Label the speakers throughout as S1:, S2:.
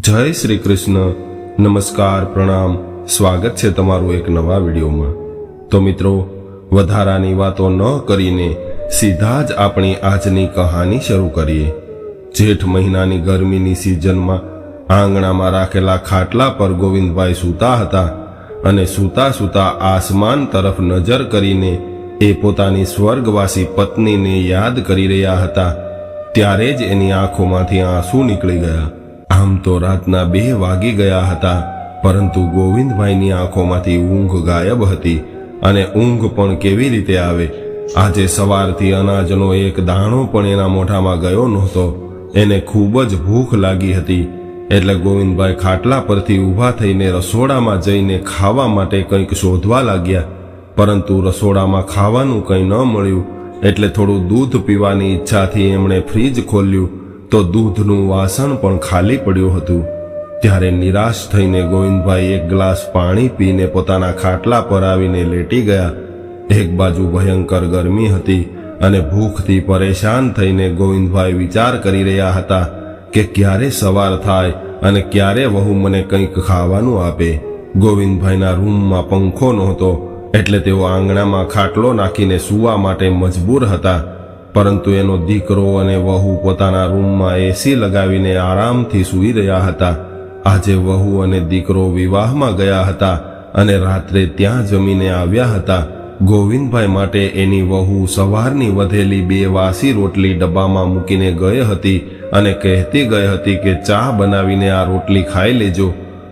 S1: જય શ્રી કૃષ્ણ. નમસ્કાર, પ્રણામ. સ્વાગત છે તમારું એક નવા વિડીયોમાં. તો મિત્રો, વધારાની વાતો ન કરીને સીધા જ આપણી આજની કહાની શરૂ કરીએ. જેઠ મહિનાની ગરમીની સિઝનમાં આંગણામાં રાખેલા ખાટલા પર ગોવિંદભાઈ સૂતા હતા અને સૂતા સૂતા આસમાન તરફ નજર કરીને એ પોતાની સ્વર્ગવાસી પત્નીને યાદ કરી રહ્યા હતા. ત્યારે જ એની આંખોમાંથી આંસુ નીકળી ગયા. આમ તો રાતના બે વાગી ગયા હતા, પરંતુ ગોવિંદભાઈની આંખોમાંથી ઊંઘ ગાયબ હતી અને ઊંઘ પણ કેવી રીતે આવે? આજે સવારથી અનાજનો એક દાણો પણ એના મોઢામાં ગયો નહોતો. એને ખૂબ જ ભૂખ લાગી હતી. એટલે ગોવિંદભાઈ ખાટલા પરથી ઊભા થઈને રસોડામાં જઈને ખાવા માટે કંઈક શોધવા લાગ્યા. પરંતુ રસોડામાં ખાવાનું કંઈ ન મળ્યું. એટલે થોડું દૂધ પીવાની ઈચ્છાથી એમણે ફ્રીજ ખોલ્યું તો દૂધનું વાસણ પણ ખાલી પડ્યું હતું. ત્યારે નિરાશ થઈને ગોવિંદભાઈ એક ગ્લાસ પાણી પીને પોતાના ખાટલા પર આવીને લેટી ગયા. એક બાજુ ભયંકર ગરમી હતી અને ભૂખથી પરેશાન થઈને ગોવિંદભાઈ વિચાર કરી રહ્યા હતા કે ક્યારે સવાર થાય અને ક્યારે વહુ મને કંઈક ખાવાનું આપે. ગોવિંદભાઈના રૂમમાં પંખો નહોતો, એટલે તેઓ આંગણામાં ખાટલો નાખીને સૂવા માટે મજબૂર હતા. પરંતુ એનો દીકરો અને વહુ પોતાના રૂમમાં એસી લગાવીને આરામથી સૂઈ રહ્યા હતા. આજે વહુ અને દીકરો વિવાહમાં ગયા હતા અને રાત્રે ત્યાં જમીને આવ્યા હતા. ગોવિંદભાઈ માટે એની વહુ સવારની વધેલી બે વાસી રોટલી ડબ્બામાં મૂકીને ગઈ હતી અને કહેતી ગઈ હતી કે ચા બનાવીને આ રોટલી ખાઈ લેજો.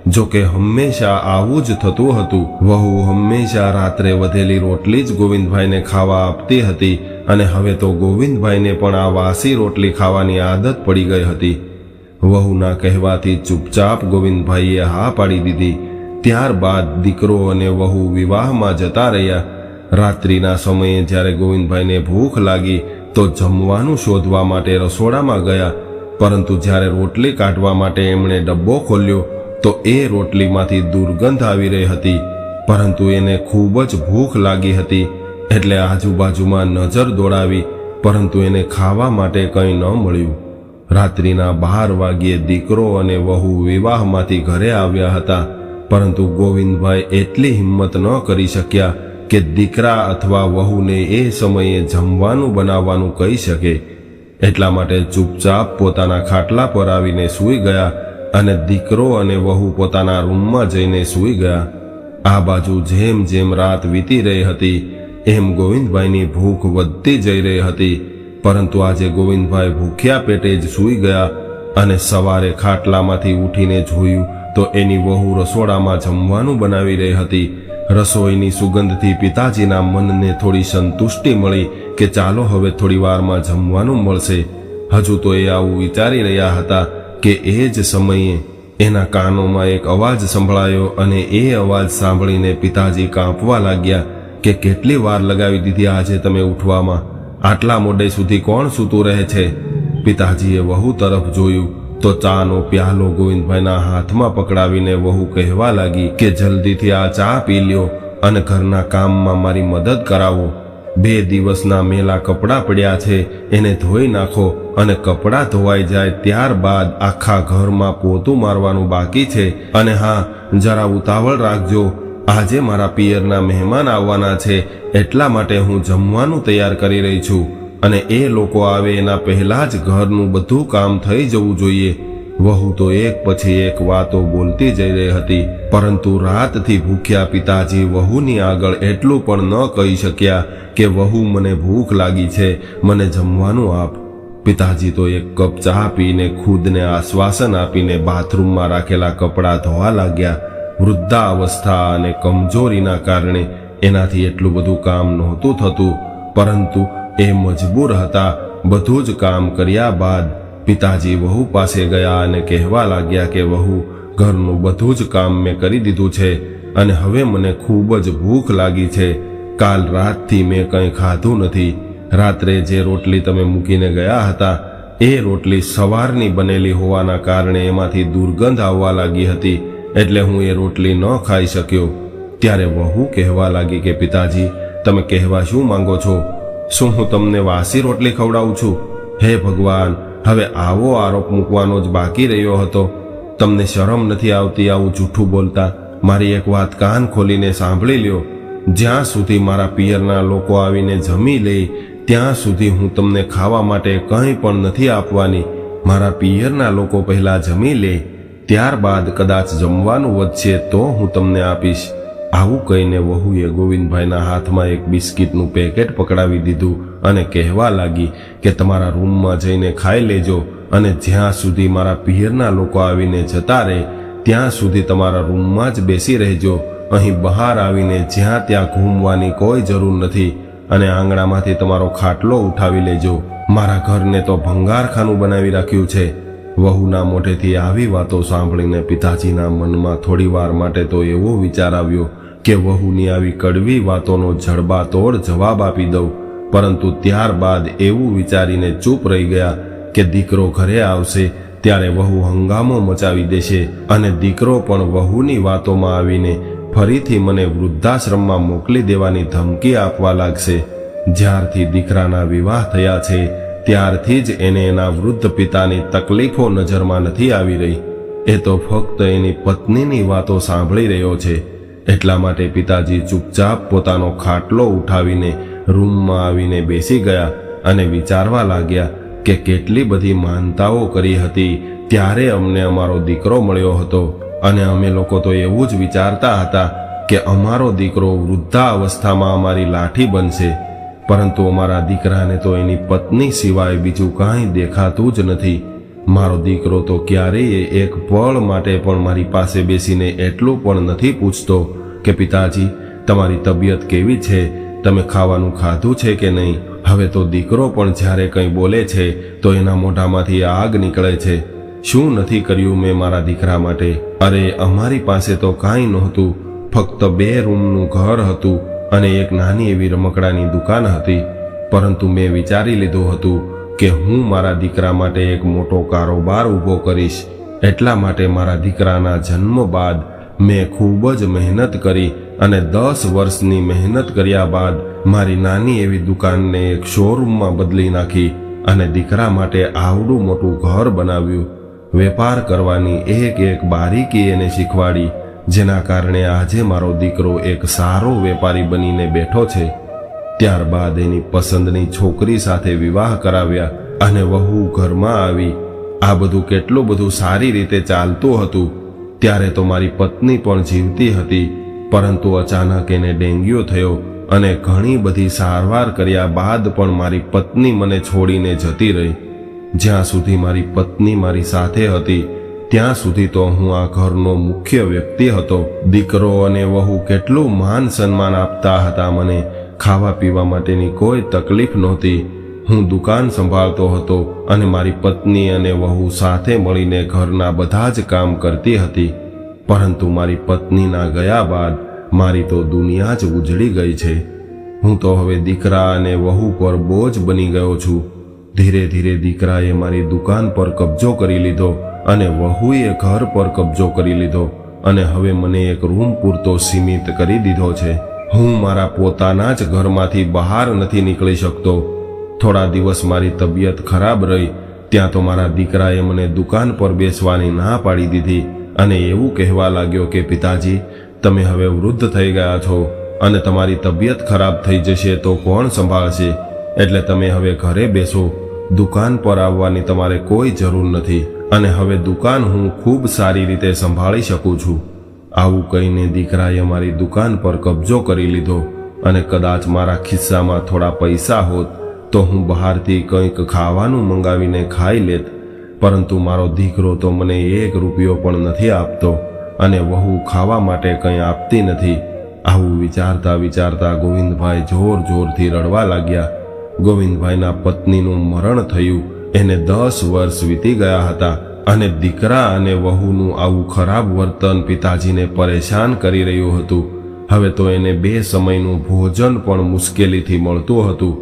S1: જો કે હંમેશા આવું જ થતું હતું. વહુ હંમેશા રાત્રે વધેલી રોટલી જ ગોવિંદભાઈને ખાવા આપતી હતી. અને હવે તો ગોવિંદભાઈને પણ આ વાસી રોટલી ખાવાની આદત પડી ગઈ હતી. વહુના કહેવાથી ચૂપચાપ ગોવિંદભાઈએ હા પાડી દીધી. ત્યારબાદ દીકરો અને વહુ વિવાહમાં જતા રહ્યા. રાત્રિના સમયે જ્યારે ગોવિંદભાઈને ભૂખ લાગી તો જમવાનું શોધવા માટે રસોડામાં ગયા. પરંતુ જ્યારે રોટલી કાઢવા માટે એમણે ડબ્બો ખોલ્યો તો એ રોટલીમાંથી દુર્ગંધ આવી રહી હતી. પરંતુ એને ખૂબ જ ભૂખ લાગી હતી. એટલે આજુબાજુમાં નજર દોડાવી, પરંતુ એને ખાવા માટે કંઈ ન મળ્યું. રાત્રિના બાર વાગ્યે દીકરો અને વહુ વિવાહમાંથી ઘરે આવ્યા હતા, પરંતુ ગોવિંદભાઈ એટલી હિંમત ન કરી શક્યા કે દીકરા અથવા વહુને એ સમયે જમવાનું બનાવવાનું કહી શકે. એટલા માટે ચૂપચાપ પોતાના ખાટલા પર આવીને સૂઈ ગયા અને દીકરો અને વહુ પોતાના રૂમમાં જઈને સૂઈ ગયા. આ બાજુ જેમ જેમ રાત વીતી રહી હતી એમ ગોવિંદભાઈની ભૂખ વધતી જઈ રહી હતી. પરંતુ આજે ગોવિંદભાઈ ભૂખ્યા પેટે જ સૂઈ ગયા અને સવારે ખાટલામાંથી ઉઠીને જોયું તો એની વહુ રસોડામાં જમવાનું બનાવી રહી હતી. રસોઈની સુગંધથી પિતાજીના મનને થોડી સંતુષ્ટિ મળી કે ચાલો હવે થોડી વારમાં જમવાનું મળશે. હજુ તો એ આવું વિચારી રહ્યા હતા કે એ જ સમયે એના કાનોમાં એક અવાજ સંભળાયો અને એ અવાજ સાંભળીને પિતાજી કાંપવા લાગ્યા. કે કેટલી વાર લગાવી દીધી આજે તમે ઉઠવામાં? આટલા મોડે સુધી કોણ સૂતું રહે છે? પિતાજીએ વહુ તરફ જોયું તો ચાનો પ્યાલો ગોવિંદભાઈના હાથમાં પકડાવીને વહુ કહેવા લાગી કે જલ્દીથી આ ચા પી લ્યો અને ઘરના કામમાં મારી મદદ કરાવો. બે દિવસના મેલા કપડાં પડ્યા છે, એને ધોઈ નાખો અને કપડાં ધોવાઈ જાય ત્યારબાદ આખા ઘરમાં પોતું મારવાનું બાકી છે. અને હા, જરા ઉતાવળ રાખજો આજે મારા પિયરના મહેમાન આવવાના છે, એટલા માટે હું જમવાનું તૈયાર કરી રહી છું. અને એ લોકો આવે એના પહેલા જ ઘરનું બધું કામ થઈ જવું જોઈએ. વહુ તો એક પછી એક વાતો બોલતી જઈ રહી હતી, પરંતુ રાતથી ભૂખ્યા પિતાજી વહુની આગળ એટલું પણ ન કહી શક્યા કે, વહુ, મને ભૂખ લાગી છે, મને જમવાનું આપ. પિતાજી તો એક કપ ચા પીને ખુદને આશ્વાસન આપીને બાથરૂમમાં રાખેલા કપડાં ધોવા લાગ્યા. વૃદ્ધાવસ્થા અને કમજોરીના કારણે એનાથી એટલું બધું કામ નહોતું થતું, પરંતુ એ મજબૂર હતા, બધું જ કામ કર્યા બાદ પિતાજી વહુ પાસે ગયા અને કહેવા લાગ્યા કે, વહુ, ઘરનું બધું જ કામ મેં કરી દીધું છે અને હવે મને ખૂબ જ ભૂખ લાગી છે. કાલ રાતથી મેં કંઈ ખાધું નથી. રાત્રે જે રોટલી તમે મૂકીને ગયા હતા, એ રોટલી સવારની બનેલી હોવાના કારણે એમાંથી દુર્ગંધ આવવા લાગી હતી. એટલે હું એ રોટલી ન ખાઈ શક્યો. ત્યારે વહુ કહેવા લાગી કે, પિતાજી, તમે કહેવા શું માંગો છો? શું હું તમને વાસી રોટલી ખવડાવું છું? હે ભગવાન, હવે આવો આરોપ મૂકવાનો જ બાકી રહ્યો હતો. તમને શરમ નથી આવતી આવું જૂઠું બોલતા? મારી એક વાત કાન ખોલીને સાંભળી લ્યો. જ્યાં સુધી મારા પિયરના લોકો આવીને જમી લે, ત્યાં સુધી હું તમને ખાવા માટે કંઈ પણ નથી આપવાની. મારા પિયરના લોકો પહેલા જમી લે. ત્યારબાદ કદાચ જમવાનું વધશે તો હું તમને આપીશ. આવું કહીને વહુએ ગોવિંદભાઈના હાથમાં એક બિસ્કિટનું પેકેટ પકડાવી દીધું અને કહેવા લાગી કે તમારા રૂમમાં જઈને ખાઈ લેજો અને જ્યાં સુધી મારા પિયરના લોકો આવીને જતા રહે, ત્યાં સુધી તમારા રૂમમાં જ બેસી રહેજો. અહીં બહાર આવીને જ્યાં ત્યાં ઘૂમવાની કોઈ જરૂર નથી અને આંગણામાંથી તમારો ખાટલો ઉઠાવી લેજો. મારા ઘરને તો ભંગારખાનું બનાવી રાખ્યું છે. વહુના મોઢેથી આવી વાતો સાંભળીને પિતાજીના મનમાં થોડીવાર માટે તો એવો વિચાર આવ્યો કે વહુની આવી કડવી વાતોનો જડબાતોડ જવાબ આપી દઉં. પરંતુ ત્યારબાદ એવું વિચારીને ચૂપ રહી ગયા કે દીકરો ઘરે આવશે, ત્યારે વહુ હંગામો મચાવી દેશે અને દીકરો પણ વહુની વાતોમાં આવીને ફરીથી મને વૃદ્ધાશ્રમમાં મોકલી દેવાની ધમકી આપવા લાગશે. જ્યારથી દીકરાના વિવાહ થયા છે ત્યારથી જ એને એના વૃદ્ધ પિતાની તકલીફો નજરમાં નથી આવી રહી. એ તો ફક્ત એની પત્નીની વાતો સાંભળી રહ્યો છે. એટલા માટે પિતાજી ચૂપચાપ પોતાનો ખાટલો ઉઠાવીને રૂમમાં આવીને બેસી ગયા અને વિચારવા લાગ્યા કે કેટલી બધી માનતાઓ કરી હતી, ત્યારે અમને અમારો દીકરો મળ્યો હતો. અને અમે લોકો તો એવું જ વિચારતા હતા કે અમારો દીકરો વૃદ્ધા અવસ્થામાં અમારી લાઠી બનશે. પરંતુ અમારા દીકરાને તો એની પત્ની સિવાય બીજું કાંઈ દેખાતું જ નથી. મારો દીકરો તો ક્યારેય એક પળ માટે પણ મારી પાસે બેસીને એટલું પણ નથી પૂછતો કે, પિતાજી, તમારી તબિયત કેવી છે? તમે ખાવાનું ખાધું છે કે નહીં? હવે તો દીકરો પણ જ્યારે કંઈ બોલે છે, તો એના મોઢામાંથી આગ નીકળે છે. શું નથી કર્યું મેં મારા દીકરા માટે? અરે, અમારી પાસે તો કાંઈ નહોતું. ફક્ત બે રૂમનું ઘર હતું. અને એક નાની એવી રમકડાની દુકાન હતી. પરંતુ મેં વિચારી લીધું હતું કે હું મારા દીકરા માટે એક મોટો કારોબાર ઊભો કરીશ. એટલા માટે મારા દીકરાના જન્મ બાદ મેં ખૂબ જ મહેનત કરી અને દસ વર્ષની મહેનત કર્યા બાદ મારી નાની એવી દુકાનને એક શોરૂમમાં બદલી નાખી અને દીકરા માટે આવડું મોટું ઘર બનાવ્યું. વેપાર કરવાની એક એક બારીકી એને શીખવાડી જેના કારણે આજે મારો દીકરો એક સારો વેપારી બનીને બેઠો છે. ત્યારબાદ એની પસંદની છોકરી સાથે વિવાહ કરાવ્યા અને વહુ ઘરમાં આવી. આ બધું કેટલું બધું સારી રીતે ચાલતું હતું. ત્યારે તો મારી પત્ની પણ જીવતી હતી, પરંતુ અચાનક એને ડેન્ગ્યુ થયો અને ઘણી બધી સારવાર કર્યા બાદ પણ મારી પત્ની મને છોડીને જતી રહી. જ્યાં સુધી મારી પત્ની મારી સાથે હતી ત્યાં સુધી તો હું આ ઘરનો મુખ્ય વ્યક્તિ હતો. દીકરો અને વહુ કેટલું માન સન્માન આપતા હતા મને ખાવા પીવા માટેની કોઈ તકલીફ નહોતી. હું દુકાન સંભાળતો હતો અને મારી પત્ની અને વહુ સાથે મળીને ઘરના બધા જ કામ કરતી હતી. પરંતુ મારી પત્નીના ગયા બાદ મારી તો દુનિયા જ ઉજળી ગઈ છે. હું તો હવે દીકરા અને વહુ પર બોજ બની ગયો છું. ધીરે ધીરે દીકરાએ મારી દુકાન પર કબજો કરી લીધો. અને વહુએ ઘર પર કબજો કરી લીધો અને હવે મને એક રૂમ પૂરતો સીમિત કરી દીધો છે. હું મારા પોતાના જ ઘરમાંથી બહાર નથી નીકળી શકતો. થોડા દિવસ મારી તબિયત ખરાબ રહી, ત્યાં તો મારા દીકરાએ મને દુકાન પર બેસવાની ના પાડી દીધી અને એવું કહેવા લાગ્યો કે, પિતાજી, તમે હવે વૃદ્ધ થઈ ગયા છો અને તમારી તબિયત ખરાબ થઈ જશે તો કોણ સંભાળશે? એટલે તમે હવે ઘરે બેસો દુકાન પર આવવાની તમારે કોઈ જરૂર નથી અને હવે દુકાન હું ખૂબ સારી રીતે સંભાળી શકું છું. આવું કહીને દીકરાએ મારી દુકાન પર કબજો કરી લીધો અને કદાચ મારા ખિસ્સામાં થોડા પૈસા હોત તો હું બહારથી કંઈક ખાવાનું મંગાવીને ખાઈ લેત, પરંતુ મારો દીકરો તો મને એક રૂપિયો પણ નથી આપતો અને વહુ ખાવા માટે કંઈ આપતી નથી. આવું વિચારતા વિચારતા ગોવિંદભાઈ જોર જોરથી રડવા લાગ્યા ગોવિંદભાઈના પત્નીનું મરણ થયું. એને દસ વર્ષ વીતી ગયા હતા અને દીકરા અને વહુનું આવું ખરાબ વર્તન પિતાજીને પરેશાન કરી રહ્યું હતું. હવે તો એને બે સમયનું ભોજન પણ મુશ્કેલીથી મળતું હતું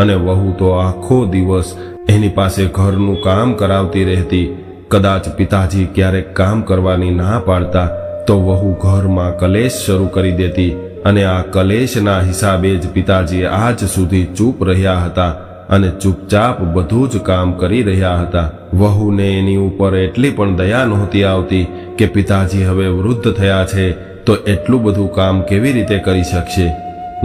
S1: અને વહુ તો આખો દિવસ એની પાસે ઘરનું કામ કરાવતી રહેતી. કદાચ પિતાજી ક્યારેક કામ કરવાની ના પાડતા તો વહુ ઘરમાં કલેશ શરૂ કરી દેતી અને આ કલેશના હિસાબે જ પિતાજી આજ સુધી ચૂપ રહ્યા હતા અને ચૂપચાપ બધું જ કામ કરી રહ્યા હતા. વહુને એની ઉપર એટલી પણ દયા નહોતી આવતી કે પિતાજી હવે વૃદ્ધ થયા છે તો એટલું બધું કામ કેવી રીતે કરી શકશે?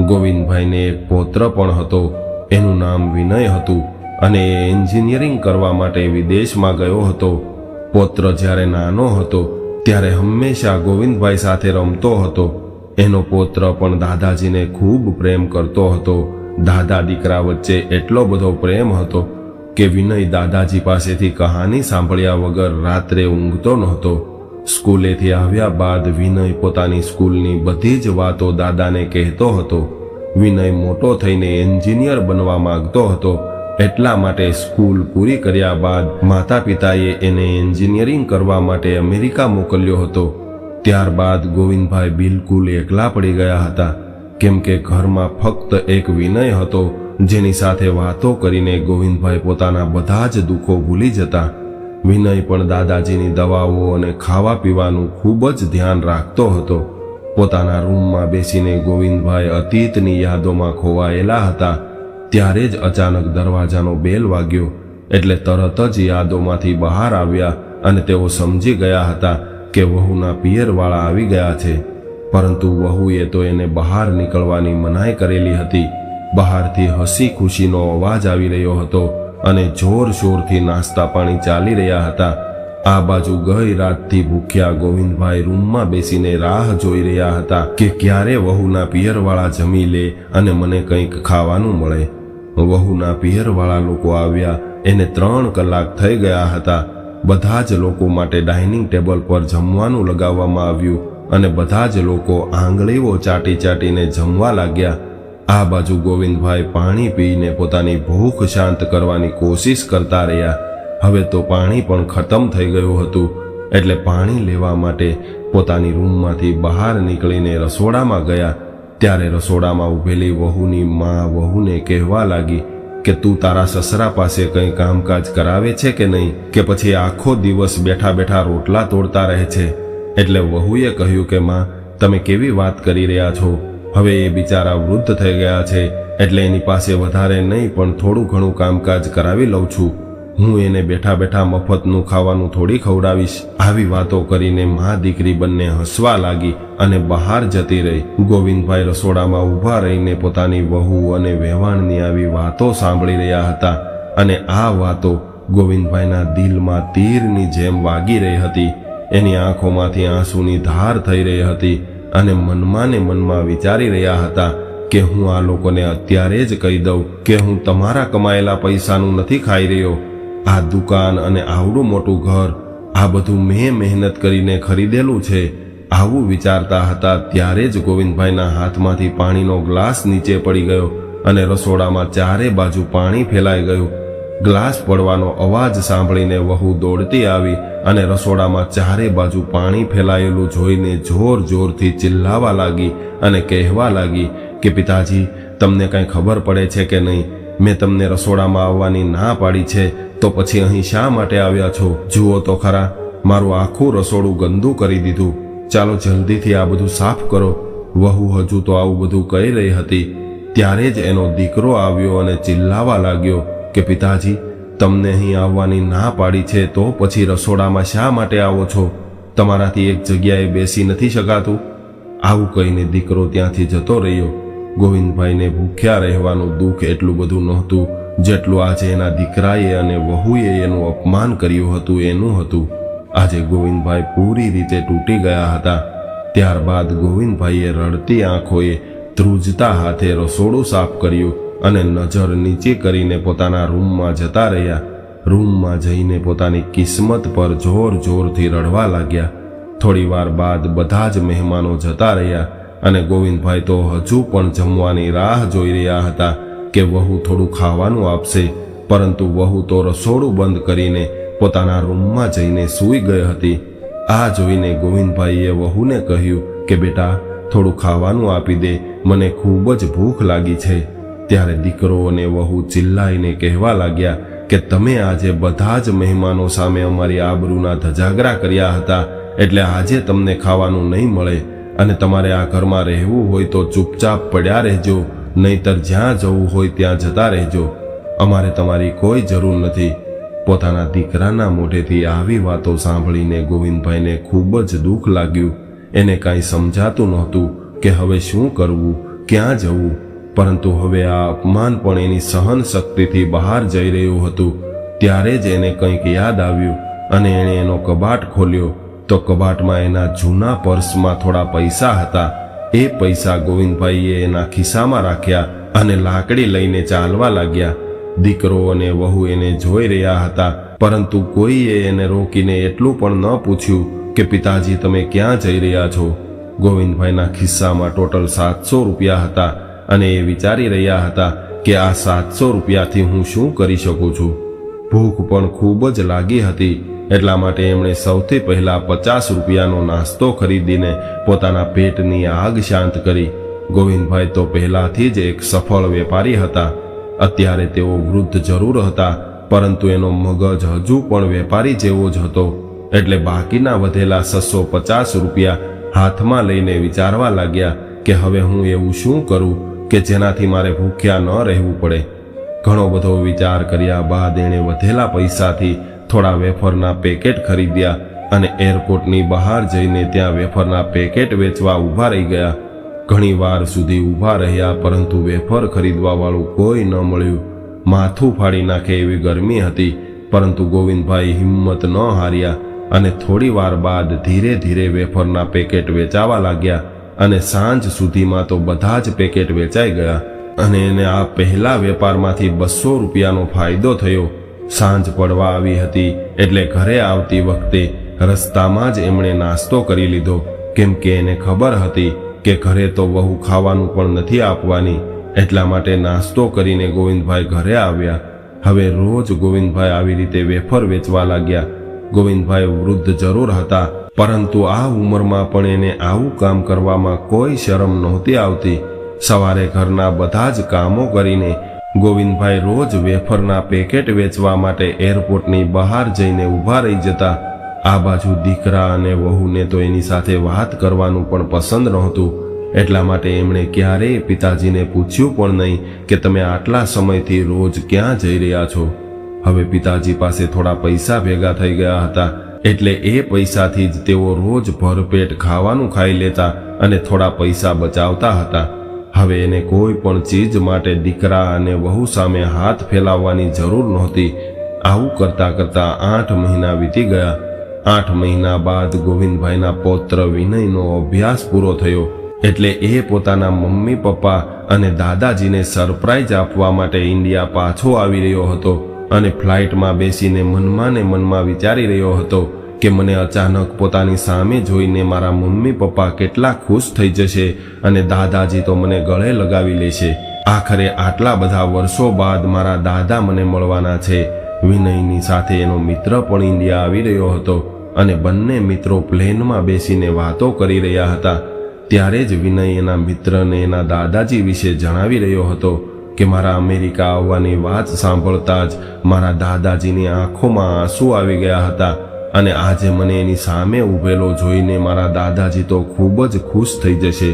S1: ગોવિંદભાઈને એક પૌત્ર પણ હતો. એનું નામ વિનય હતું અને એ એન્જિનિયરિંગ કરવા માટે વિદેશમાં ગયો હતો. પૌત્ર જ્યારે નાનો હતો, ત્યારે હંમેશા ગોવિંદભાઈ સાથે રમતો હતો. એનો પૌત્ર પણ દાદાજીને ખૂબ પ્રેમ કરતો હતો. દાદા દીકરા વચ્ચે એટલો બધો પ્રેમ હતો કે વિનય દાદાજી પાસેથી કહાની સાંભળ્યા વગર રાત્રે ઊંઘતો નહોતો. સ્કૂલેથી આવ્યા બાદ વિનય પોતાની સ્કૂલની બધી જ વાતો દાદાને કહેતો હતો. વિનય મોટો થઈને એન્જિનિયર બનવા માંગતો હતો. એટલા માટે સ્કૂલ પૂરી કર્યા બાદ માતા પિતાએ એને એન્જિનિયરિંગ કરવા માટે અમેરિકા મોકલ્યો હતો. ત્યારબાદ ગોવિંદભાઈ બિલકુલ એકલા પડી ગયા હતા. કેમ કે ઘરમાં ફક્ત એક વિનય હતો, જેની સાથે વાતો કરીને ગોવિંદભાઈ પોતાના બધા જ દુઃખો ભૂલી જતા. વિનય પણ દાદાજીની દવાઓ અને ખાવા પીવાનું ખૂબ જ ધ્યાન રાખતો હતો. પોતાના રૂમમાં બેસીને ગોવિંદભાઈ અતીતની યાદોમાં ખોવાયેલા હતા. ત્યારે જ અચાનક દરવાજાનો બેલ વાગ્યો, એટલે તરત જ યાદોમાંથી બહાર આવ્યા અને તેઓ સમજી ગયા હતા કે વહુના પિયરવાળા આવી ગયા છે. પરંતુ વહુએ તો એને બહાર નીકળવાની મનાઈ કરેલી હતી. બહારથી હસી ખુશીનો અવાજ આવી રહ્યો હતો અને જોર શોરથી નાસ્તા પાણી ચાલી રહ્યા હતા. આ બાજુ ગઈ રાતથી ભૂખ્યા ગોવિંદભાઈ રૂમમાં બેસીને રાહ જોઈ રહ્યા હતા કે ક્યારે વહુના પિયરવાળા જમી લે અને મને કંઈક ખાવાનું મળે. વહુના પિયરવાળા લોકો આવ્યા. એને ત્રણ કલાક થઈ ગયા હતા. બધા જ લોકો માટે ડાઇનિંગ ટેબલ પર જમવાનું લગાવવામાં આવ્યું અને બધા જ લોકો આંગળીઓ ચાટી ચાટીને જમવા લાગ્યા. આ બાજુ ગોવિંદભાઈ પાણી પીને પોતાની ભૂખ શાંત કરવાની કોશિશ કરતા રહ્યા. હવે તો પાણી પણ ખતમ થઈ ગયું હતું, એટલે પાણી લેવા માટે પોતાની રૂમમાંથી બહાર નીકળીને રસોડામાં ગયા. ત્યારે રસોડામાં ઊભેલી વહુની મા વહુને કહેવા લાગી કે તું તારા સસરા પાસે કંઈ કામકાજ કરાવે છે કે નહીં? કે પછી આખો દિવસ બેઠા બેઠા રોટલા તોડતા રહે છે? એટલે વહુએ કહ્યું કે, માં, તમે કેવી વાત કરી રહ્યા છો? હવે એ બિચારા વૃદ્ધ થઈ ગયા છે, એટલે એની પાસે વધારે નહીં, પણ થોડું ઘણું કામકાજ કરાવી લઉં છું. હું એને બેઠા બેઠા મફતનું ખાવાનું થોડી ખવડાવીશ. આવી વાતો કરીને મા દીકરી બંને હસવા લાગી અને બહાર જતી રહી. ગોવિંદભાઈ રસોડામાં ઊભા રહીને પોતાની વહુ અને વહેવાણની આવી વાતો સાંભળી રહ્યા હતા અને આ વાતો ગોવિંદભાઈના દિલમાં તીરની જેમ વાગી રહી હતી. એની આંખોમાંથી આંસુની ધાર થઈ રહી હતી અને મનમાં ને મનમાં વિચારી રહ્યા હતા કે હું આ લોકોને અત્યારે જ કહી દઉં કે હું તમારા કમાયેલા પૈસાનું નથી ખાઈ રહ્યો. આ દુકાન અને આવડું મોટું ઘર આ બધું મેં મહેનત કરીને ખરીદેલું છે, આવું વિચારતા હતા ત્યારે જ ગોવિંદભાઈના હાથમાંથી પાણીનો ગ્લાસ નીચે પડી ગયો અને રસોડામાં ચારે બાજુ પાણી ફેલાઈ ગયું. ગ્લાસ પડવાનો અવાજ સાંભળીને વહુ દોડતી આવી અને રસોડામાં ચારે બાજુ પાણી ફેલાયેલું જોઈને જોર જોરથી ચિલ્લાવા લાગી અને કહેવા લાગી કે, પિતાજી, તમને કાંઈ ખબર પડે છે કે નહીં? મેં તમને રસોડામાં આવવાની ના પાડી છે તો પછી અહીં શા માટે આવ્યા છો? જુઓ તો ખરા, મારું આખું રસોડું ગંદુ કરી દીધું. ચાલો જલ્દીથી આ બધું સાફ કરો. વહુ હજુ તો આવું બધું કહી રહી હતી. ત્યારે જ એનો દીકરો આવ્યો અને ચિલ્લાવા લાગ્યો કે, પિતાજી, તમને અહીં આવવાની ના પાડી છે તો પછી રસોડામાં શા માટે આવો છો? તમારાથી એક જગ્યાએ બેસી નથી શકાતું. આવું કહીને દીકરો ત્યાંથી જતો રહ્યો. ગોવિંદભાઈને ભૂખ્યા રહેવાનું દુઃખ એટલું બધું નહોતું. જેટલું આજે એના દીકરાએ અને વહુએ એનું અપમાન કર્યું હતું, એનું હતું. આજે ગોવિંદભાઈ પૂરી રીતે તૂટી ગયા હતા. ત્યારબાદ ગોવિંદભાઈએ રડતી આંખોએ ધ્રુજતા હાથે રસોડું સાફ કર્યું અને નજર નીચે કરીને પોતાના રૂમમાં જતા રહ્યા. રૂમમાં જઈને પોતાની કિસ્મત પર જોર જોરથી રડવા લાગ્યા. થોડીવાર બાદ બધા જ મહેમાનો જતા રહ્યા અને ગોવિંદભાઈ તો હજુ પણ જમવાની રાહ જોઈ રહ્યા હતા. કે વહુ થોડું ખાવાનું આપશે, પરંતુ વહુ તો રસોડું બંધ કરીને પોતાના રૂમમાં જઈને સૂઈ ગઈ હતી. આ જોઈને ગોવિંદભાઈએ વહુને કહ્યું કે, બેટા, થોડું ખાવાનું આપી દે, મને ખૂબ જ ભૂખ લાગી છે. ત્યારે દીકરો અને વહુ ચિલ્લાઈને કહેવા લાગ્યા કે, તમે આજે બધા જ મહેમાનો સામે અમારી આબરૂના ધજાગરા કર્યા હતા, એટલે આજે તમને ખાવાનું નહીં મળે, અને તમારે આ ઘરમાં રહેવું હોય તો ચૂપચાપ પડ્યા રહેજો. નહીતર જ્યાં જવું હોય ત્યાં જતા રહેજો. અમારે તમારી કોઈ જરૂર નથી. પોતાના દીકરાના મોઢેથી આવી વાતો સાંભળીને ગોવિંદભાઈને ખૂબ જ દુઃખ લાગ્યું. એને કાંઈ સમજાતું નહોતું કે હવે શું કરવું, ક્યાં જવું. પરંતુ હવે આ અપમાન પણ એની સહન શક્તિથી બહાર જઈ રહ્યું હતું. ત્યારે જ એને કંઈક યાદ આવ્યું અને એણે એનો કબાટ ખોલ્યો. તો કબાટમાં એના જૂના પર્સમાં થોડા પૈસા હતા. એ પૈસા ગોવિંદભાઈએ એના ખિસ્સામાં રાખ્યા અને લાકડી લઈને ચાલવા લાગ્યા. દીકરો અને વહુ એને જોઈ રહ્યા હતા, પરંતુ કોઈએ એને રોકીને એટલું પણ ન પૂછ્યું કે, પિતાજી, તમે ક્યાં જઈ રહ્યા છો? ગોવિંદભાઈના ખિસ્સામાં ટોટલ સાતસો રૂપિયા હતા અને એ વિચારી રહ્યા હતા કે, આ સાતસો રૂપિયાથી હું શું કરી શકું છું? ભૂખ પણ ખૂબ જ લાગી હતી એટલા માટે એમણે સૌથી પહેલા પચાસ રૂપિયાનો નાસ્તો ખરીદીને પોતાના પેટની આગ શાંત કરી. ગોવિંદભાઈ તો પહેલાથી જ એક સફળ વેપારી હતા. અત્યારે તેઓ વૃદ્ધ જરૂર હતા, પરંતુ એનો મગજ હજુ પણ વેપારી જેવો જ હતો. એટલે બાકીના વધેલા છસો પચાસ રૂપિયા હાથમાં લઈને વિચારવા લાગ્યા કે હવે હું એવું શું કરું કે જેનાથી મારે ભૂખ્યા ન રહેવું પડે. ઘણો બધો વિચાર કર્યા બાદ એણે વધેલા પૈસાથી થોડા વેફરના પેકેટ ખરીદ્યા અને એરપોર્ટની બહાર જઈને ત્યાં વેફરના પેકેટ વેચવા ઊભા રહી ગયા. ઘણી વાર સુધી ઊભા રહ્યા, પરંતુ વેફર ખરીદવાવાળું કોઈ ન મળ્યું. માથું ફાડી નાખે એવી ગરમી હતી, પરંતુ ગોવિંદભાઈ હિંમત ન હાર્યા અને થોડી વાર બાદ ધીરે ધીરે વેફરના પેકેટ વેચાવા લાગ્યા અને સાંજ સુધીમાં તો બધા જ પેકેટ વેચાઈ ગયા. અને એને આ પહેલા વેપારમાંથી બસો રૂપિયાનો ફાયદો થયો. સાંજ પડવા આવી હતી એટલે ઘરે આવતી વખતે રસ્તામાં જ એમણે નાસ્તો કરી લીધો. કેમ કે એને ખબર હતી કે ઘરે તો વહુ ખાવાનું પણ નથી આપવાની, એટલા માટે નાસ્તો કરીને ગોવિંદભાઈ ઘરે આવ્યા. હવે રોજ ગોવિંદભાઈ આવી રીતે વેફર વેચવા લાગ્યા. ગોવિંદભાઈ વૃદ્ધ જરૂર હતા, પરંતુ આ ઉંમરમાં પણ એને આવું કામ કરવામાં કોઈ શરમ નહોતી આવતી. સવારે ઘરના બધા જ કામો કરીને ગોવિંદભાઈ રોજ વેફરના પેકેટ વેચવા માટે એરપોર્ટની બહાર જઈને ઊભા રહી જતા આ બાજુ દીકરા અને વહુને તો એની સાથે વાત કરવાનું પણ પસંદ નહોતું. એટલા માટે એમણે ક્યારેય પિતાજીને પૂછ્યું પણ નહીં કે તમે આટલા સમયથી રોજ ક્યાં જઈ રહ્યા છો. હવે પિતાજી પાસે થોડા પૈસા ભેગા થઈ ગયા હતા, એટલે એ પૈસાથી જ તેઓ રોજ ભરપેટ ખાવાનું ખાઈ લેતા અને થોડા પૈસા બચાવતા હતા. હવે એને કોઈ પણ ચીજ માટે દીકરા અને વહુ સામે હાથ ફેલાવવાની જરૂર નહોતી. આવું કરતા કરતા આઠ મહિના વીતી ગયા. આઠ મહિના બાદ ગોવિંદભાઈના પૌત્ર વિનયનો અભ્યાસ પૂરો થયો. એટલે એ પોતાના મમ્મી, પપ્પા અને દાદાજીને સરપ્રાઈઝ આપવા માટે ઇન્ડિયા પાછો આવી રહ્યો હતો અને ફ્લાઇટમાં બેસીને મનમાં ને મનમાં વિચારી રહ્યો હતો. કે મને અચાનક પોતાની સામે જોઈને મારા મમ્મી પપ્પા કેટલા ખુશ થઈ જશે અને દાદાજી તો મને ગળે લગાવી લેશે. આખરે આટલા બધા વર્ષો બાદ મારા દાદા મને મળવાના છે. વિનયની સાથે એનો મિત્ર પણ ઇન્ડિયા આવી રહ્યો હતો અને બંને મિત્રો પ્લેનમાં બેસીને વાતો કરી રહ્યા હતા. ત્યારે જ વિનય એના મિત્રને એના દાદાજી વિશે જણાવી રહ્યો હતો કે મારા અમેરિકા આવવાની વાત સાંભળતા જ મારા દાદાજીની આંખોમાં આંસુ આવી ગયા હતા. અને આજે મને એની સામે ઊભેલો જોઈને મારા દાદાજી તો ખૂબ જ ખુશ થઈ જશે.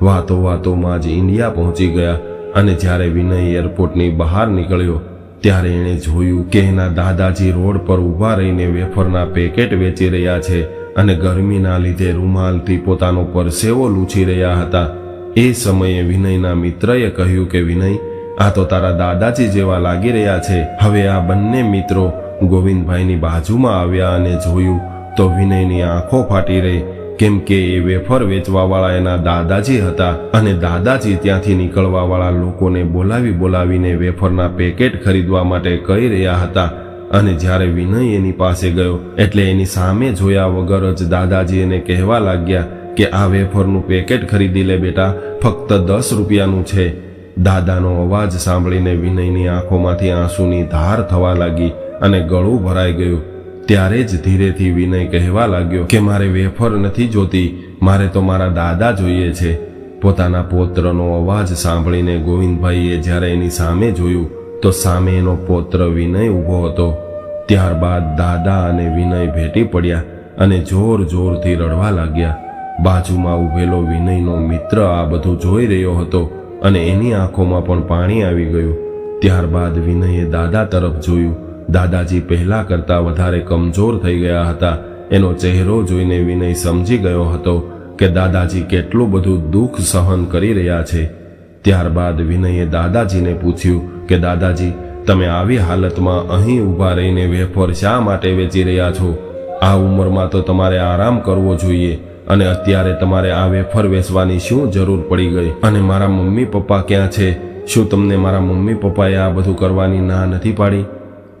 S1: વાતો વાતોમાં જ ઇન્ડિયા પહોંચી ગયા અને જ્યારે વિનય એરપોર્ટની બહાર નીકળ્યો, ત્યારે એણે જોયું કે એના દાદાજી રોડ પર ઊભા રહીને વેફરના પેકેટ વેચી રહ્યા છે અને ગરમીના લીધે રૂમાલથી પોતાનો પરસેવો લૂછી રહ્યા હતા. એ સમયે વિનયના મિત્રએ કહ્યું કે, વિનય, આ તો તારા દાદાજી જેવા લાગી રહ્યા છે. હવે આ બંને મિત્રો ગોવિંદભાઈની બાજુમાં આવ્યા અને જોયું તો વિનયની આંખો ફાટી રહી. કેમ કે એ વેફર વેચવાવાળા એના દાદાજી હતા અને દાદાજી ત્યાંથી નીકળવાવાળા લોકોને બોલાવી બોલાવીને વેફરના પેકેટ ખરીદવા માટે કહી રહ્યા હતા. અને જ્યારે વિનય એની પાસે ગયો, એટલે એની સામે જોયા વગર જ દાદાજી એને કહેવા લાગ્યા કે આ વેફરનું પેકેટ ખરીદી લે બેટા, ફક્ત દસ રૂપિયાનું છે. દાદાનો અવાજ સાંભળીને વિનયની આંખોમાંથી આંસુની ધાર થવા લાગી. અને ગળું ભરાઈ ગયું. ત્યારે જ ધીરેથી વિનય કહેવા લાગ્યો કે મારે વેફર નથી જોતી, મારે તો મારા દાદા જોઈએ છે. પોતાના પોત્રનો અવાજ સાંભળીને ગોવિંદભાઈએ જ્યારે એની સામે જોયું, તો સામે એનો પોત્ર વિનય ઊભો હતો. ત્યારબાદ દાદા અને વિનય ભેટી પડ્યા અને જોર જોરથી રડવા લાગ્યા. બાજુમાં ઊભેલો વિનયનો મિત્ર આ બધું જોઈ રહ્યો હતો અને એની આંખોમાં પણ પાણી આવી ગયું. ત્યારબાદ વિનયે દાદા તરફ જોયું. દાદાજી પહેલા કરતા વધારે કમજોર થઈ ગયા હતા. એનો ચહેરો જોઈને વિનય સમજી ગયો હતો કે દાદાજી કેટલું બધું દુઃખ સહન કરી રહ્યા છે. ત્યારબાદ વિનયે દાદાજીને પૂછ્યું કે, દાદાજી, તમે આવી હાલતમાં અહીં ઊભા રહીને વેફર શા માટે વેચી રહ્યા છો? આ ઉંમરમાં તો તમારે આરામ કરવો જોઈએ અને અત્યારે તમારે આ વેફર વેચવાની શું જરૂર પડી ગઈ? અને મારા મમ્મી પપ્પા ક્યાં છે? શું તમને મારા મમ્મી પપ્પાએ આ બધું કરવાની ના નથી પાડી?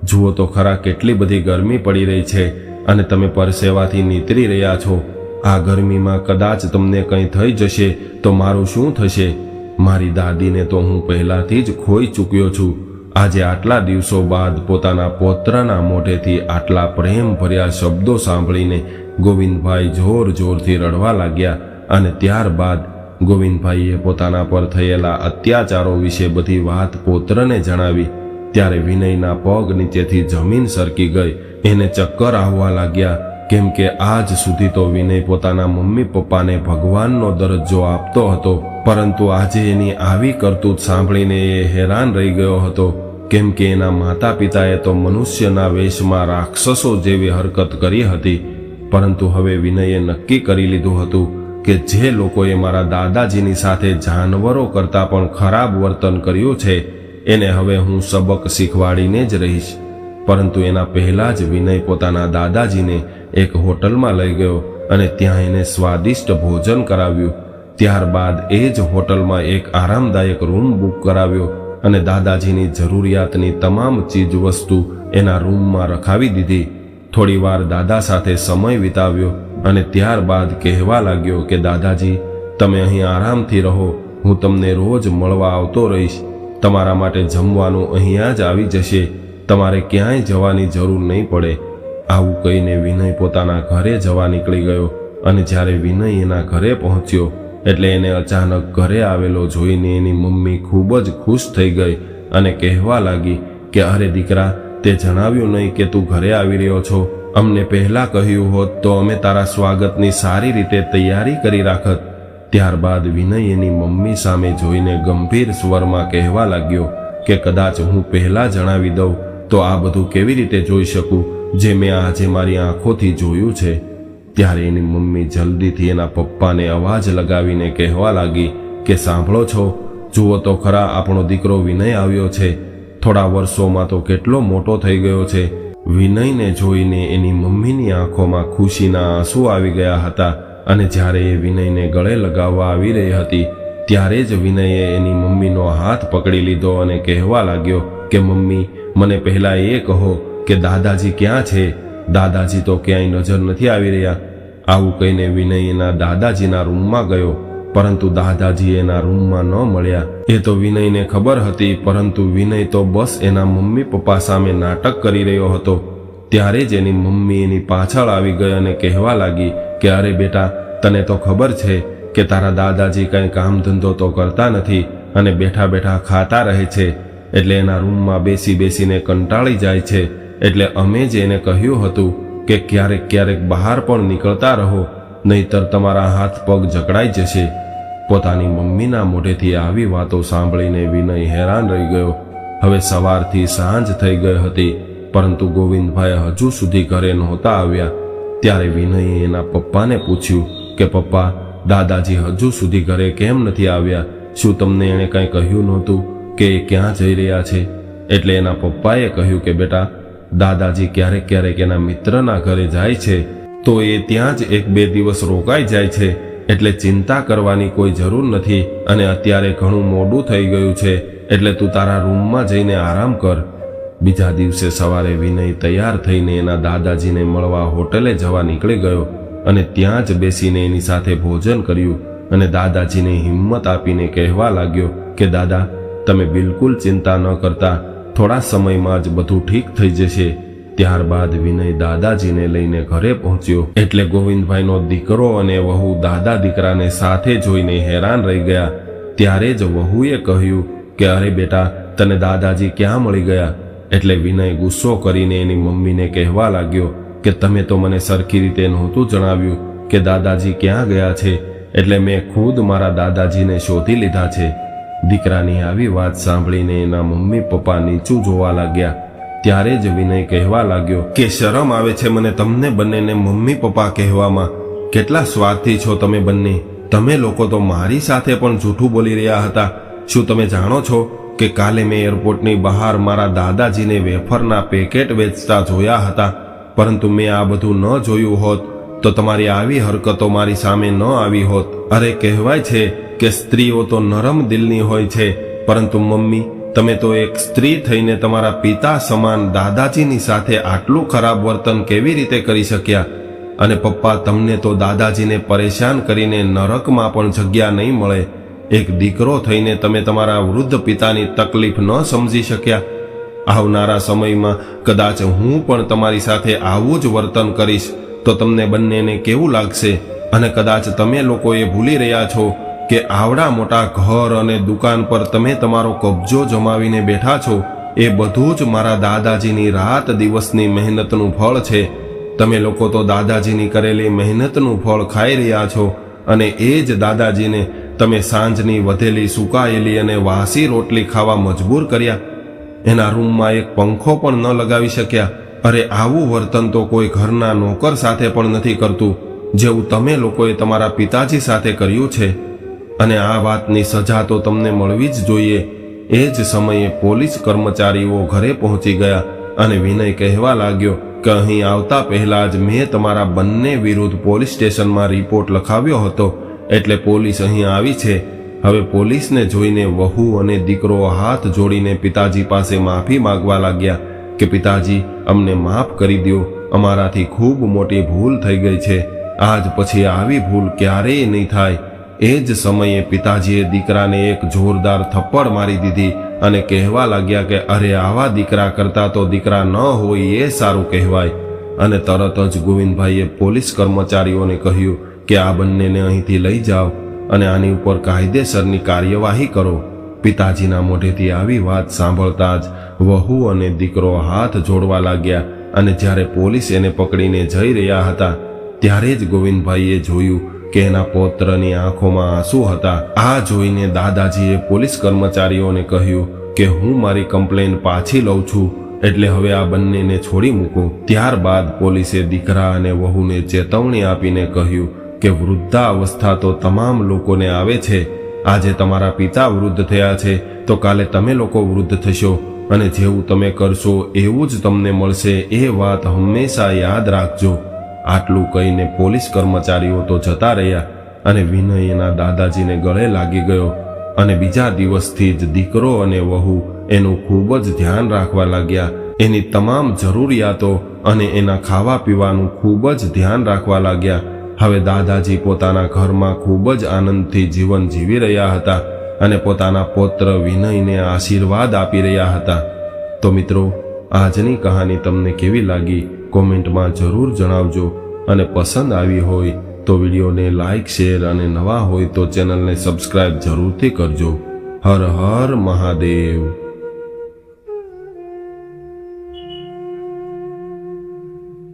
S1: જુઓ તો ખરા કેટલી બધી ગરમી પડી રહી છે અને તમે પરસેવાથી નીતરી રહ્યા છો. આ ગરમીમાં કદાચ તમને કંઈ થઈ જશે તો મારું શું થશે? મારી દાદીને તો હું પહેલાથી જ ખોઈ ચૂક્યો છું. આજે આટલા દિવસો બાદ પોતાના પોત્રના મોઢેથી આટલા પ્રેમ ભર્યા શબ્દો સાંભળીને ગોવિંદભાઈ જોર જોરથી રડવા લાગ્યા અને ત્યારબાદ ગોવિંદભાઈએ પોતાના પર થયેલા અત્યાચારો વિશે બધી વાત પોત્રને જણાવી ત્યારે વિનયના પગ નીચેથી જમીન સરકી ગઈ. એને ચક્કર આવવા લાગ્યા, કેમ કે આજ સુધી તો વિનય પોતાના મમ્મી પપ્પાને ભગવાનનો દરજ્જો આપતો હતો. પરંતુ આજે એની આવી કરતૂત સાંભળીને એ હેરાન રહી ગયો હતો, કેમ કે એના માતા પિતાએ તો મનુષ્યના વેશમાં રાક્ષસો જેવી હરકત કરી હતી. પરંતુ હવે વિનયે નક્કી કરી લીધું હતું કે જે લોકોએ મારા દાદાજીની સાથે જાનવરો કરતાં પણ ખરાબ વર્તન કર્યું છે એને હવે હું સબક શીખવાડીને જ રહીશ. પરંતુ એના પહેલા જ વિનય પોતાના દાદાજીને એક હોટલમાં લઈ ગયો અને ત્યાં એને સ્વાદિષ્ટ ભોજન કરાવ્યું. ત્યારબાદ એ જ હોટલમાં એક આરામદાયક રૂમ બુક કરાવ્યો અને દાદાજીની જરૂરિયાતની તમામ ચીજ વસ્તુ એના રૂમમાં રખાવી દીધી. થોડીવાર દાદા સાથે સમય વિતાવ્યો અને ત્યારબાદ કહેવા લાગ્યો કે, દાદાજી, તમે અહીં આરામથી રહો. હું તમને રોજ મળવા આવતો રહીશ. તમારા માટે જમવાનું અહીંયા જ આવી જશે. તમારે ક્યાંય જવાની જરૂર નહીં પડે. આવું કહીને વિનય પોતાના ઘરે જવા નીકળી ગયો અને જ્યારે વિનય એના ઘરે પહોંચ્યો, એટલે એને અચાનક ઘરે આવેલો જોઈને એની મમ્મી ખૂબ જ ખુશ થઈ ગઈ અને કહેવા લાગી કે, અરે દીકરા, તે જણાવ્યું નહીં કે તું ઘરે આવી રહ્યો છો. અમને પહેલા કહ્યું હોત તો અમે તારા સ્વાગતની સારી રીતે તૈયારી કરી રાખત. ત્યારબાદ વિનય એની મમ્મી સામે જોઈને ગંભીર સ્વરમાં કહેવા લાગ્યો કે કદાચ હું પહેલા જણાવી દઉં તો આ બધું કેવી રીતે જોઈ શકું? જે મેં આજે મારી આંખોથી જોયું છે. ત્યારે એની મમ્મી જલ્દીથી એના પપ્પાને અવાજ લગાવીને કહેવા લાગી કે સાંભળો છો, જુઓ તો ખરા આપણો દીકરો વિનય આવ્યો છે. થોડા વર્ષોમાં તો કેટલો મોટો થઈ ગયો છે. વિનયને જોઈને એની મમ્મીની આંખોમાં ખુશીના આંસુ આવી ગયા હતા. અને જ્યારે એ વિનયને ગળે લગાવવા આવી રહી હતી, ત્યારે જ વિનયે એની મમ્મીનો હાથ પકડી લીધો અને કહેવા લાગ્યો કે, મમ્મી, મને પહેલા એ કહો કે દાદાજી ક્યાં છે? દાદાજી તો ક્યાંય નજર નથી આવી રહ્યા. આવું કહીને વિનય એના દાદાજીના રૂમમાં ગયો, પરંતુ દાદાજી એના રૂમમાં ન મળ્યા. એ તો વિનયને ખબર હતી, પરંતુ વિનય તો બસ એના મમ્મી પપ્પા સામે નાટક કરી રહ્યો હતો. ત્યારે જ એની મમ્મી એની પાછળ આવી ગઈ અને કહેવા લાગી કે અરે બેટા, તને તો ખબર છે કે તારા દાદાજી કંઈ કામ ધંધો તો કરતા નથી અને બેઠા બેઠા ખાતા રહે છે. એટલે એના રૂમમાં બેસી બેસીને કંટાળી જાય છે. એટલે અમે જ એને કહ્યું હતું કે ક્યારેક ક્યારેક બહાર પણ નીકળતા રહો, નહીતર તમારા હાથ પગ જકડાઈ જશે. પોતાની મમ્મીના મોઢેથી આવી વાતો સાંભળીને વિનય હેરાન રહી ગયો. હવે સવારથી સાંજ થઈ ગઈ હતી, પરંતુ ગોવિંદભાઈ હજુ સુધી ઘરે નહોતા આવ્યા. ત્યારે વિનયે એના પપ્પાને પૂછ્યું કે, પપ્પા, દાદાજી હજુ સુધી ઘરે કેમ નથી આવ્યા? શું તમને એણે કંઈ કહ્યું નહોતું કે એ ક્યાં જઈ રહ્યા છે? એટલે એના પપ્પાએ કહ્યું કે, બેટા, દાદાજી ક્યારેક ક્યારેક એના મિત્રના ઘરે જાય છે, તો એ ત્યાં જ એક બે દિવસ રોકાઈ જાય છે, એટલે ચિંતા કરવાની કોઈ જરૂર નથી અને અત્યારે ઘણું મોડું થઈ ગયું છે, એટલે તું તારા રૂમમાં જઈને આરામ કર. બીજા દિવસે સવારે વિનય તૈયાર થઈને એના દાદાજીને મળવા હોટલે જવા નીકળી ગયો અને ત્યાં જ બેસીને એની સાથે ભોજન કર્યું અને દાદાજીને હિંમત આપીને કહેવા લાગ્યો કે, દાદા, તમે બિલકુલ ચિંતા ન કરતા. થોડા સમયમાં જ બધું ઠીક થઈ જશે. ત્યારબાદ વિનય દાદાજીને લઈને ઘરે પહોંચ્યો. એટલે ગોવિંદભાઈનો દીકરો અને વહુ દાદા દીકરાને સાથે જોઈને હેરાન રહી ગયા. ત્યારે જ વહુએ કહ્યું કે, અરે બેટા, તને દાદાજી ક્યાં મળી ગયા? એટલે વિનય ગુસ્સો કરીને એની મમ્મીને કહેવા લાગ્યો કે તમે તો મને સરખી રીતે નહોતું જણાવ્યું કે દાદાજી ક્યાં ગયા છે એટલે મેં ખુદ મારા દાદાજીને શોધી લીધા છે. દીકરાની આવી વાત સાંભળીને એના મમ્મી પપ્પા નીચું જોવા લાગ્યા. ત્યારે જ વિનય કહેવા લાગ્યો કે શરમ આવે છે મને તમને બંનેને મમ્મી પપ્પા કહેવામાં. કેટલા સ્વાર્થી છો તમે બંને. તમે લોકો તો મારી સાથે પણ જૂઠું બોલી રહ્યા હતા. શું તમે જાણો છો કે કાલે મેં એરપોર્ટની બહાર મારા દાદાજીને વેફરના પેકેટ વેચતા જોયા હતા, પરંતુ મેં આ બધું ન જોયું હોત, તો તમારી આવી હરકતો મારી સામે ન આવી હોત. અરે, કહેવાય છે કે સ્ત્રીઓ તો નરમ દિલની હોય છે, પરંતુ મમ્મી, તમે તો એક સ્ત્રી થઈને તમારા પિતા સમાન દાદાજીની સાથે આટલું ખરાબ વર્તન કેવી રીતે કરી શક્યા? અને પપ્પા, તમને તો દાદાજીને પરેશાન કરીને નરકમાં પણ જગ્યા નહીં મળે. એક દીકરો થઈને તમે તમારા વૃદ્ધ પિતાની તકલીફ ન સમજી શક્યા. આવનારા સમયમાં કદાચ હું પણ તમારી સાથે આવું જ વર્તન કરીશ, તો તમને બંનેને કેવું લાગશે? અને કદાચ તમે લોકોએ ભૂલી રહ્યા છો કે આવડા મોટા ઘર અને દુકાન પર તમે તમારો કબજો જમાવીને બેઠા છો? એ બધું જ મારા દાદાજીની રાત દિવસની મહેનતનું ફળ છે. તમે લોકો તો દાદાજીની કરેલી મહેનતનું ફળ ખાઈ રહ્યા છો અને એ જ દાદાજીને તમે સાંજની વધેલી, સુકાયેલી અને વાસી રોટલી ખાવા મજબૂર કર્યા. એના રૂમમાં એક પંખો પણ ન લગાવી શક્યા. અરે, આવું વર્તન તો કોઈ ઘરના નોકર સાથે પણ નથી કરતું, જેવું તમે લોકોએ તમારા પિતાજી સાથે કર્યું છે. અને આ વાતની સજા તો તમને મળવી જ જોઈએ. એ જ સમયે પોલીસ કર્મચારીઓ ઘરે પહોંચી ગયા અને વિનય કહેવા લાગ્યો કે અહીં આવતા પહેલા જ મેં તમારા બંને વિરુદ્ધ પોલીસ સ્ટેશનમાં રિપોર્ટ લખાવ્યો હતો. એટલે પોલીસ અહીં આવી છે. હવે પોલીસને જોઈને વહુ અને દીકરો હાથ જોડીને પિતાજી પાસે માફી માંગવા લાગ્યા કે પિતાજી, અમને માફ કરી દો અમારાથી ખૂબ મોટી ભૂલ થઈ ગઈ છે. આજ પછી આવી ભૂલ ક્યારેય નહીં થાય. એ જ સમયે પિતાજીએ દીકરાને એક જોરદાર થપ્પડ મારી દીધી અને કહેવા લાગ્યા કે, અરે, આવા દીકરા કરતા તો દીકરા ન હોય એ સારું કહેવાય. અને તરત જ ગોવિંદભાઈએ પોલીસ કર્મચારીઓને કહ્યું કે આ બંનેને અહીંથી લઈ જાઓ અને આની ઉપર કાયદેસરની કાર્યવાહી કરો. પિતાજીના મોઢેથી આવી વાત સાંભળતા જ વહુ અને દીકરો હાથ જોડવા લાગ્યા અને જ્યારે પોલીસ એને પકડીને જઈ રહ્યા હતા, ત્યારે જ ગોવિંદભાઈએ જોયું કે એના પૌત્રની આંખોમાં આંસુ હતા. આ જોઈને દાદાજીએ પોલીસ કર્મચારીઓને કહ્યું કે હું મારી કમ્પ્લેન પાછી લઉં છું, એટલે હવે આ બંનેને છોડી મૂકો. ત્યારબાદ પોલીસે દીકરા અને વહુને ચેતવણી આપીને કહ્યું કે વૃદ્ધાવસ્થા તો તમામ લોકોને આવે છે. આજે તમારા પિતા વૃદ્ધ થયા છે, તો કાલે તમે લોકો વૃદ્ધ થશો અને જેવું તમે કરશો એવું જ તમને મળશે એ વાત હંમેશા યાદ રાખજો. આટલું કહીને પોલીસ કર્મચારીઓ તો જતા રહ્યા અને વિનય એના દાદાજીને ગળે લાગી ગયો અને બીજા દિવસથી જ દીકરો અને વહુ એનું ખૂબ જ ધ્યાન રાખવા લાગ્યા. એની તમામ જરૂરિયાતો અને એના ખાવા પીવાનું ખૂબ જ ધ્યાન રાખવા લાગ્યા. હવે દાદાજી પોતાના ઘરમાં ખૂબ જ આનંદથી જીવન જીવી રહ્યા હતા અને પોતાના પૌત્ર વિનયને આશીર્વાદ આપી રહ્યા હતા. તો મિત્રો, આજની કહાની તમને કેવી લાગી કોમેન્ટમાં જરૂર જણાવજો અને પસંદ આવી હોય તો વિડીયોને લાઇક શેર અને નવા હોય તો ચેનલને સબસ્ક્રાઇબ જરૂરથી કરજો. હર હર મહાદેવ.